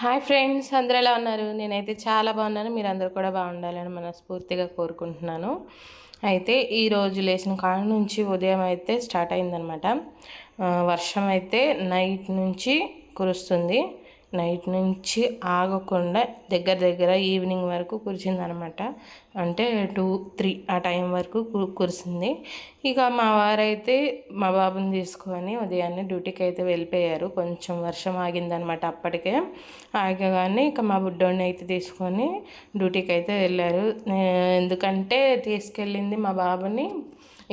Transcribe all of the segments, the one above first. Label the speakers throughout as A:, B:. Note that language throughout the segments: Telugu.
A: హాయ్ ఫ్రెండ్స్ అందరు ఎలా ఉన్నారు? నేనైతే చాలా బాగున్నాను. మీరు అందరు కూడా బాగుండాలని మనస్ఫూర్తిగా కోరుకుంటున్నాను. అయితే ఈ రోజు లేచిన కాడ నుంచి ఉదయం అయితే స్టార్ట్ అయిందనమాట వర్షం అయితే నైట్ నుంచి కురుస్తుంది. నైట్ నుంచి ఆగకుండా దగ్గర దగ్గర ఈవినింగ్ వరకు కురిసిందనమాట అంటే టూ త్రీ ఆ టైం వరకు కురిసింది ఇక మా వారైతే మా బాబుని తీసుకొని ఉదయాన్నే డ్యూటీకి అయితే వెళ్ళిపోయారు. కొంచెం వర్షం ఆగిందనమాట అప్పటికే. ఆగగానే ఇక మా బుడ్డోడిని అయితే తీసుకొని డ్యూటీకి అయితే వెళ్ళారు. ఎందుకంటే తీసుకెళ్ళింది మా బాబుని.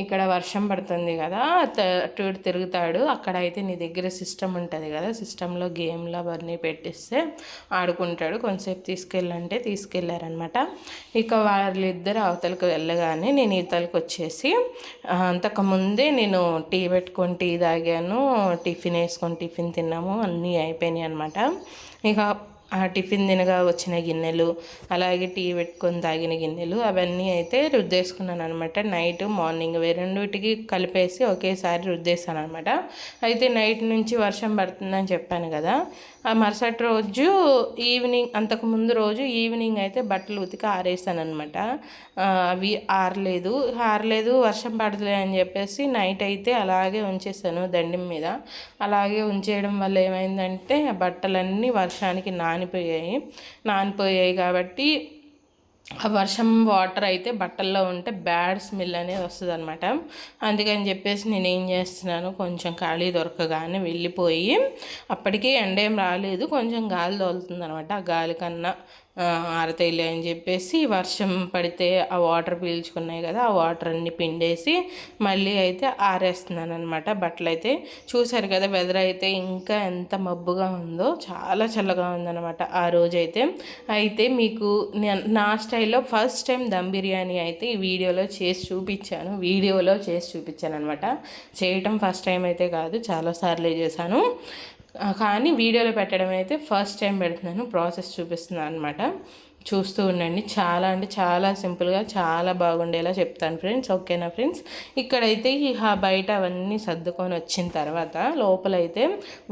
A: ఇక్కడ వర్షం పడుతుంది కదా అటు ఇటు తిరుగుతాడు. అక్కడ అయితే నీ దగ్గర సిస్టమ్ ఉంటుంది కదా సిస్టంలో గేమ్లు అవన్నీ పెట్టిస్తే ఆడుకుంటాడు. కొంతసేపు తీసుకెళ్ళంటే తీసుకెళ్ళారనమాట ఇక వాళ్ళిద్దరు అవతలకు వెళ్ళగానే నేను ఇవతలకు వచ్చేసి అంతకుముందే నేను టీ పెట్టుకొని టీ తాగాను టిఫిన్ వేసుకొని టిఫిన్ తిన్నాము అన్నీ అయిపోయినాయి అనమాట ఇక ఆ టిఫిన్ తినగా వచ్చిన గిన్నెలు అలాగే టీ పెట్టుకొని తాగిన గిన్నెలు అవన్నీ అయితే రుద్దేసుకున్నాను అనమాట నైట్ మార్నింగ్ రెండింటికి కలిపేసి ఒకేసారి రుద్దేశాను అనమాట అయితే నైట్ నుంచి వర్షం పడుతుందని చెప్పాను కదా ఆ మరుసటి రోజు ఈవినింగ్ అంతకుముందు రోజు ఈవినింగ్ అయితే బట్టలు ఉతికి ఆరేసాను అనమాట అవి ఆరలేదు. ఆరలేదు వర్షం పడదులే అని చెప్పేసి నైట్ అయితే అలాగే ఉంచేసాను దండం మీద. అలాగే ఉంచేయడం వల్ల ఏమైందంటే ఆ బట్టలన్నీ వర్షానికి నానిపోయాయి. నానిపోయాయి కాబట్టి ఆ వర్షం వాటర్ అయితే బట్టల్లో ఉంటే బ్యాడ్ స్మెల్ అనేది వస్తుంది అనమాట అందుకని చెప్పేసి నేను ఏం చేస్తున్నాను కొంచెం ఖాళీ దొరకగానే వెళ్ళిపోయి అప్పటికే ఎండ ఏం రాలేదు కొంచెం గాలి తోలుతుంది అనమాట ఆ గాలి కన్నా ఆరతేలే అని చెప్పేసి వర్షం పడితే ఆ వాటర్ పీల్చుకున్నాయి కదా ఆ వాటర్ అన్ని పిండేసి మళ్ళీ అయితే ఆరేస్తున్నాను అనమాట బట్టలు అయితే చూసారు కదా వెదర్ అయితే ఇంకా ఎంత మబ్బుగా ఉందో చాలా చల్లగా ఉందన్నమాట ఆ రోజైతే. అయితే మీకు నే- నా స్టైల్లో ఫస్ట్ టైం దమ్ బిర్యానీ అయితే ఈ వీడియోలో చేసి చూపించాను. వీడియోలో చేసి చూపించాను అనమాట చేయటం ఫస్ట్ టైం అయితే కాదు చాలాసార్లే చేశాను. కానీ వీడియోలో పెట్టడం అయితే ఫస్ట్ టైం పెడుతున్నాను ప్రాసెస్ చూపిస్తున్నాను అనమాట చూస్తూ ఉండండి. చాలా అంటే చాలా సింపుల్గా చాలా బాగుండేలా చెప్తాను ఫ్రెండ్స్. ఓకేనా ఫ్రెండ్స్? ఇక్కడైతే ఈ హా బయట అవన్నీ సర్దుకొని వచ్చిన తర్వాత లోపలైతే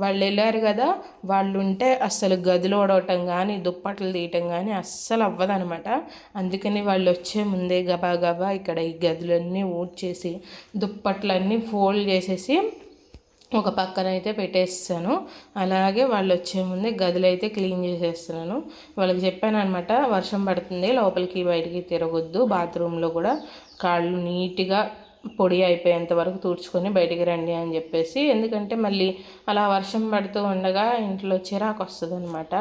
A: వాళ్ళు వెళ్ళారు కదా వాళ్ళు ఉంటే అస్సలు గదిలో ఓడవటం కానీ దుప్పట్లు తీయటం కానీ అస్సలు అవ్వదనమాట అందుకని వాళ్ళు వచ్చే ముందే గబా గబా ఇక్కడ ఈ గదులన్నీ ఊడ్చేసి దుప్పట్లన్నీ ఫోల్డ్ చేసేసి ఒక పక్కన అయితే పెట్టేస్తాను. అలాగే వాళ్ళు వచ్చే ముందే గదులు అయితే క్లీన్ చేసేస్తున్నాను. వాళ్ళకి చెప్పాను అనమాట వర్షం పడుతుంది లోపలికి బయటికి తిరగొద్దు బాత్రూంలో కూడా కాళ్ళు నీట్గా పొడి అయిపోయేంత వరకు తుడుచుకొని బయటికి రండి అని చెప్పేసి ఎందుకంటే మళ్ళీ అలా వర్షం పడుతూ ఉండగా ఇంట్లో చిరాకు వస్తుంది అనమాట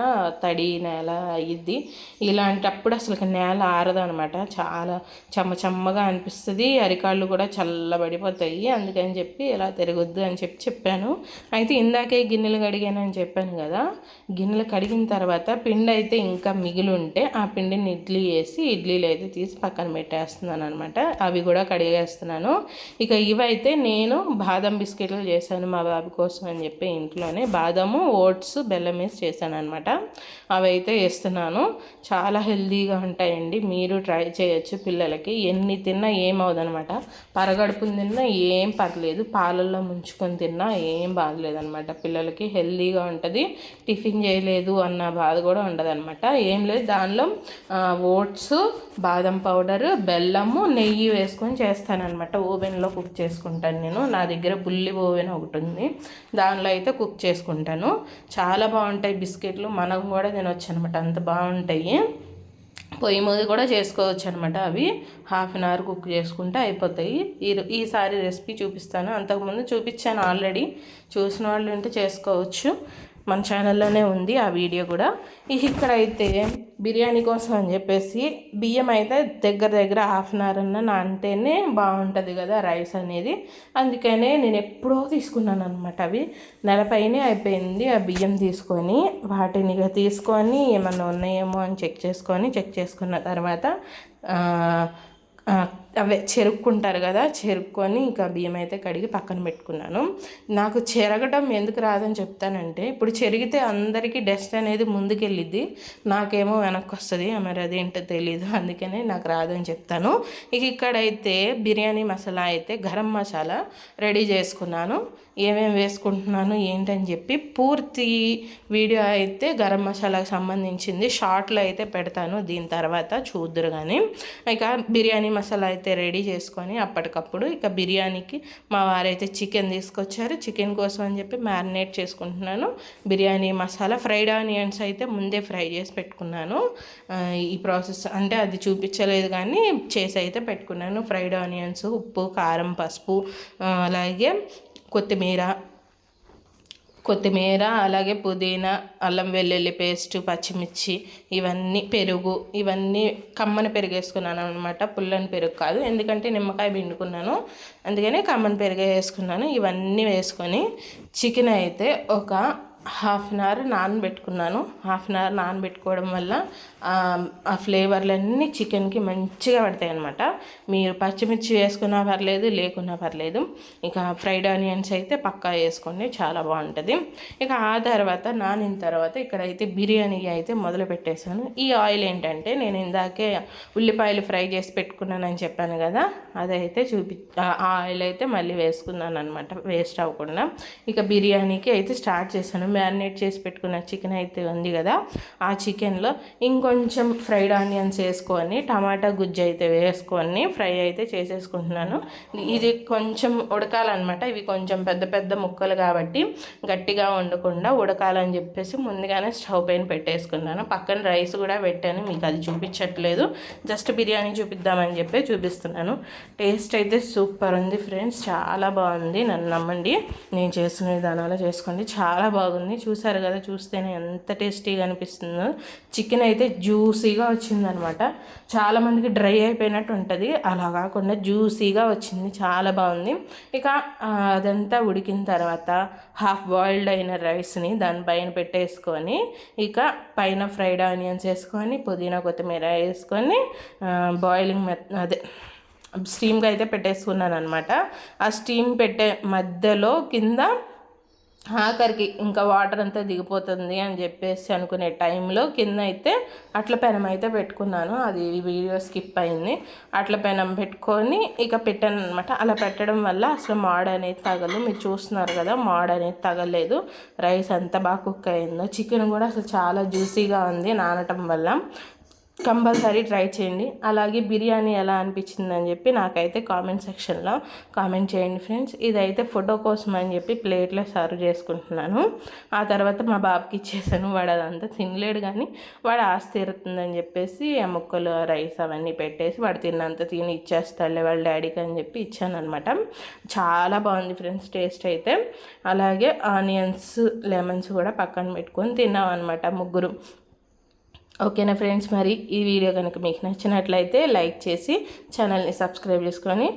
A: తడి నేల అయ్యిద్ది. ఇలాంటప్పుడు అసలు నేల ఆరదు అనమాట చాలా చెమ్మ చెమ్మగా అనిపిస్తుంది. అరికాళ్ళు కూడా చల్లబడిపోతాయి. అందుకని చెప్పి ఇలా తిరగొద్దు అని చెప్పి చెప్పాను. అయితే ఇందాకే గిన్నెలు కడిగానని చెప్పాను కదా. గిన్నెలు కడిగిన తర్వాత పిండి అయితే ఇంకా మిగిలి ఉంటే ఆ పిండిని ఇడ్లీ వేసి ఇడ్లీలు అయితే తీసి పక్కన పెట్టేస్తున్నాను అనమాట అవి కూడా కడిగేస్తున్నాను. ఇక ఇవైతే నేను బాదం బిస్కెట్లు చేశాను మా బాబు కోసం అని చెప్పి ఇంట్లోనే బాదము ఓట్స్ బెల్లం వేసి చేశాను అనమాట అవైతే వేస్తున్నాను. చాలా హెల్తీగా ఉంటాయండి. మీరు ట్రై చేయొచ్చు పిల్లలకి. ఎన్ని తిన్నా ఏమవుదనమాట పరగడుపుని తిన్నా ఏం పర్లేదు. పాలల్లో ముంచుకొని తిన్నా ఏం బాధలేదనమాట పిల్లలకి హెల్దీగా ఉంటుంది. టిఫిన్ చేయలేదు అన్న బాధ కూడా ఉండదన్నమాట. ఏం లేదు. దానిలో ఓట్స్ బాదం పౌడర్ బెల్లము నెయ్యి వేసుకొని చేస్తానన్నమాట. ఓవెన్లో కుక్ చేసుకుంటాను నేను. నా దగ్గర బుల్లి ఓవెన్ ఒకటి ఉంది. దానిలో అయితే కుక్ చేసుకుంటాను. చాలా బాగుంటాయి బిస్కెట్లు. మనం కూడా తినొచ్చు అనమాట అంత బాగుంటాయి. పొయ్యి మీద కూడా చేసుకోవచ్చు అనమాట అవి. హాఫ్ అన్ అవర్ కుక్ చేసుకుంటే అయిపోతాయి. ఈ ఈసారి రెసిపీ చూపిస్తాను. అంతకుముందు చూపించాను ఆల్రెడీ. చూసిన వాళ్ళు ఉంటే చేసుకోవచ్చు. మన ఛానల్లోనే ఉంది ఆ వీడియో కూడా. ఇక్కడైతే బిర్యానీ కోసం అని చెప్పేసి బియ్యం అయితే దగ్గర దగ్గర హాఫ్ అన్ అవర్ అన్న నానితేనే బాగుంటుంది కదా రైస్ అనేది. అందుకనే నేను ఎప్పుడో తీసుకున్నాను అనమాట అవి. నెలపైనే అయిపోయింది ఆ బియ్యం తీసుకొని. వాటిని తీసుకొని ఏమన్నా ఉన్నాయేమో అని చెక్ చేసుకొని చెక్ చేసుకున్న తర్వాత అవే చెరుక్కుంటారు కదా చెరుక్కొని ఇంకా బియ్యం అయితే కడిగి పక్కన పెట్టుకున్నాను. నాకు చెరగటం ఎందుకు రాదని చెప్తానంటే ఇప్పుడు చెరిగితే అందరికీ డస్ట్ అనేది ముందుకెళ్ళిద్ది. నాకేమో వెనక్కి వస్తుంది మరి అదేంటో తెలీదు అందుకనే నాకు రాదని చెప్తాను. ఇక ఇక్కడైతే బిర్యానీ మసాలా అయితే గరం మసాలా రెడీ చేసుకున్నాను. ఏమేమి వేసుకుంటున్నాను ఏంటని చెప్పి పూర్తి వీడియో అయితే గరం మసాలాకు సంబంధించింది. షార్ట్లో అయితే పెడతాను. దీని తర్వాత చూద్దరు కానీ ఇక బిర్యానీ మసాలా అయితే రెడీ చేసుకొని అప్పటికప్పుడు ఇక బిర్యానీకి మా వారైతే చికెన్ తీసుకొచ్చారు. చికెన్ కోసం అని చెప్పి మ్యారినేట్ చేసుకుంటున్నాను. బిర్యానీ మసాలా ఫ్రైడ్ ఆనియన్స్ అయితే ముందే ఫ్రై చేసి పెట్టుకున్నాను. ఈ ప్రాసెస్ అంటే అది చూపించలేదు కానీ చేసి అయితే పెట్టుకున్నాను. ఫ్రైడ్ ఆనియన్స్ ఉప్పు కారం పసుపు అలాగే కొత్తిమీర. కొత్తిమీర అలాగే పుదీనా అల్లం వెల్లుల్లి పేస్ట్ పచ్చిమిర్చి ఇవన్నీ పెరుగు ఇవన్నీ కమ్మని పెరుగు వేసుకున్నాను అనమాట పుల్లని పెరుగు కాదు ఎందుకంటే నిమ్మకాయ పిండుకున్నాను. అందుకని కమ్మని పెరుగు వేసుకున్నాను ఇవన్నీ వేసుకొని చికెన్ అయితే ఒక హాఫ్ అన్ అవర్ నానబెట్టుకున్నాను. హాఫ్ అన్ అవర్ నానబెట్టుకోవడం వల్ల ఆ ఫ్లేవర్లన్నీ చికెన్కి మంచిగా పడతాయి అనమాట మీరు పచ్చిమిర్చి వేసుకున్నా పర్లేదు లేకున్నా పర్లేదు. ఇక ఫ్రైడ్ ఆనియన్స్ అయితే పక్కా వేసుకోండి చాలా బాగుంటుంది. ఇక ఆ తర్వాత నానిన తర్వాత ఇక్కడైతే బిర్యానీ అయితే మొదలు పెట్టేశాను. ఈ ఆయిల్ ఏంటంటే నేను ఇందాకే ఉల్లిపాయలు ఫ్రై చేసి పెట్టుకున్నానని చెప్పాను కదా అదైతే చూపి ఆ ఆయిల్ అయితే మళ్ళీ వేసుకున్నాను అనమాట వేస్ట్ అవ్వకుండా. ఇక బిర్యానీకి అయితే స్టార్ట్ చేశాను. మ్యారినేట్ చేసి పెట్టుకున్న చికెన్ అయితే ఉంది కదా ఆ చికెన్లో ఇంకొంచెం ఫ్రైడ్ ఆనియన్స్ వేసుకొని టమాటా గుజ్జు అయితే వేసుకొని ఫ్రై అయితే చేసేసుకుంటున్నాను. ఇది కొంచెం ఉడకాలన్నమాట. ఇవి కొంచెం పెద్ద పెద్ద ముక్కలు కాబట్టి గట్టిగా వండకుండా ఉడకాలని చెప్పేసి ముందుగానే స్టవ్ పైన పెట్టేసుకున్నాను. పక్కన రైస్ కూడా పెట్టాను మీకు అది చూపించట్లేదు. జస్ట్ బిర్యానీ చూపిద్దామని చెప్పి చూపిస్తున్నాను. టేస్ట్ అయితే సూపర్ ఉంది ఫ్రెండ్స్. చాలా బాగుంది. నన్ను నమ్మండి. నేను చేసిన విధానాలు చేసుకోండి. చాలా బాగుంది. ఉంది చూసారు కదా చూస్తేనే ఎంత టేస్టీగా అనిపిస్తుందో. చికెన్ అయితే జ్యూసీగా వచ్చిందనమాట. చాలామందికి డ్రై అయిపోయినట్టు ఉంటుంది. అలా కాకుండా జ్యూసీగా వచ్చింది. చాలా బాగుంది. ఇక అదంతా ఉడికిన తర్వాత హాఫ్ బాయిల్డ్ అయిన రైస్ని దానిపైన పెట్టేసుకొని ఇక పైన ఫ్రైడ్ ఆనియన్స్ వేసుకొని పుదీనా కొత్తిమీర వేసుకొని బాయిలింగ్ అదే స్టీమ్గా అయితే పెట్టేసుకున్నాను అనమాట ఆ స్టీమ్ పెట్టే మధ్యలో కింద ఆఖరికి ఇంకా వాటర్ అంతా దిగిపోతుంది అని చెప్పేసి అనుకునే టైంలో కింద అయితే అట్ల పెనం అయితే పెట్టుకున్నాను. అది వీడియో స్కిప్ అయింది. అట్ల పెనం పెట్టుకొని ఇక పెట్టాను అనమాట అలా పెట్టడం వల్ల అసలు మాడ్ అనేది తగలు మీరు చూస్తున్నారు కదా మాడ్ అనేది తగలేదు. రైస్ అంతా బాగా కుక్ అయిందో. చికెన్ కూడా అసలు చాలా జ్యూసీగా ఉంది నానటం వల్ల. కంపల్సరీ ట్రై చేయండి. అలాగే బిర్యానీ ఎలా అనిపించిందని చెప్పి నాకైతే కామెంట్ సెక్షన్లో కామెంట్ చేయండి ఫ్రెండ్స్. ఇదైతే ఫోటో కోసం అని చెప్పి ప్లేట్లో సర్వ్ చేసుకుంటున్నాను. ఆ తర్వాత మా బాబుకి ఇచ్చేసాను. వాడు అదంతా తినలేడు కానీ వాడు ఆస్తి తీరుతుందని చెప్పేసి ఆ ముక్కలు రైస్ అవన్నీ పెట్టేసి వాడు తిన్నంత తిని ఇచ్చేస్తాడులే వాళ్ళ డాడీకి అని చెప్పి ఇచ్చాను అనమాట చాలా బాగుంది ఫ్రెండ్స్ టేస్ట్ అయితే. అలాగే ఆనియన్స్ లెమన్స్ కూడా పక్కన పెట్టుకొని తిన్నాం అనమాట ముగ్గురు. ఓకేనా ఫ్రెండ్స్? మరి ఈ వీడియో కనుక మీకు నచ్చినట్లయితే లైక్ చేసి ఛానల్ని సబ్స్క్రైబ్ చేసుకొని